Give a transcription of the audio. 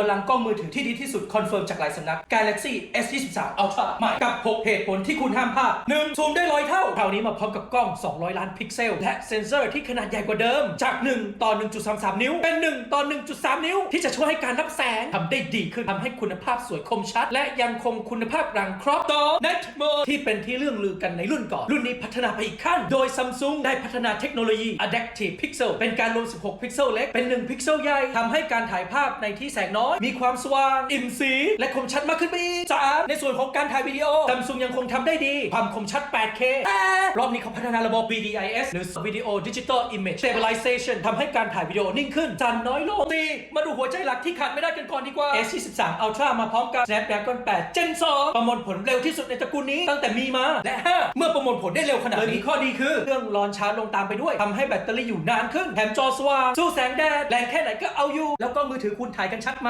บนลังกล้องมือถือที่ดีที่สุดคอนเฟิร์มจากหลายสำนัก Galaxy S23 Ultra ใหม่กับ 6 เหตุผลที่คุณห้ามพลาด 1. ซูมได้ร้อยเท่า คราวนี้มาพร้อมกับกล้อง 200 ล้านพิกเซล และเซ็นเซอร์ที่ขนาดใหญ่กว่าเดิม จาก 1 ต่อ 1.33 นิ้ว เป็น 1 ต่อ 1.3 นิ้ว ที่จะช่วยให้การรับแสงทำได้ดีขึ้นทำให้คุณภาพสวยคมชัด และยังคงคุณภาพรังครอบต่อ Net Mode ที่เป็นที่เรื่องลือกันในรุ่นก่อน รุ่นนี้พัฒนาไปอีกขั้น โดย Samsung ได้พัฒนาเทคโนโลยี Adaptive Pixel เป็นการรวม 16 พิกเซลเล็ก เป็น 1 พิกเซลใหญ่ทำให้การถ่ายภาพในที่แสงน้อยมีความสว่าง อิ่มสี และคมชัดมากขึ้นไปอีกสามในส่วนของการถ่ายวิดีโอ Samsung ยังคงทำได้ดี ความคมชัด 8K แต่รอบนี้เขาพัฒนาระบบ BDIS หรือ Video Digital Image Stabilization ทำให้การถ่ายวิดีโอนิ่งขึ้น สั่นน้อยลงสี่มาดูหัวใจหลักที่ขาดไม่ได้กันก่อนดีกว่า S23 Ultra มาพร้อมกับ Snapdragon 8 Gen 2 ประมวลผลเร็วที่สุดในตระกูลนี้ตั้งแต่มีมาและ 5 เมื่อประมวลผลได้เร็วขนาดนี้ข้อดีคือเครื่องร้อนช้าลงตามไปด้วยทำให้แบตเตอรี่อยู่นานขึ้นแถมจอสว่างสู้แสงแดดแรงแค่ไหนก็เอาอยู่ แล้วก็มือถือคุณถ่ายกันชัดไหม